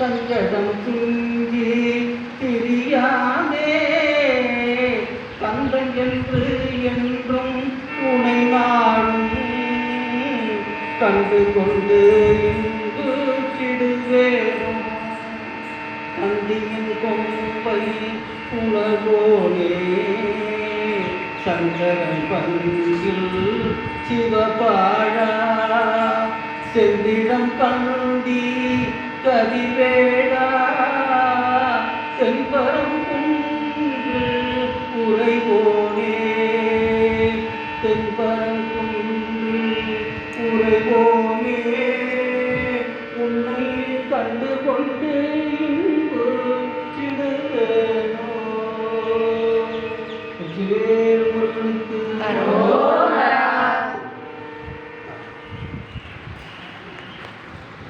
சஞ்சடம் சிந்தி திரியாதே. தந்தை என்று என்றும் உனை நாடும் கண்டு கொண்டு இங்கு சிடுவேறும் தந்தியின் கொம்பை உணர்வோனே சங்கரன் பங்கில் சிவபாழா செந்திடம் கண்டி கதிவேடா செம்பரம் குன்று உறைவோனே செம்பரம் குன்று உறைவோனே உன்னை கண்டு கொண்டு இன்பு சிடுவேனோ வெற்றிவேல் முருகனுக்கு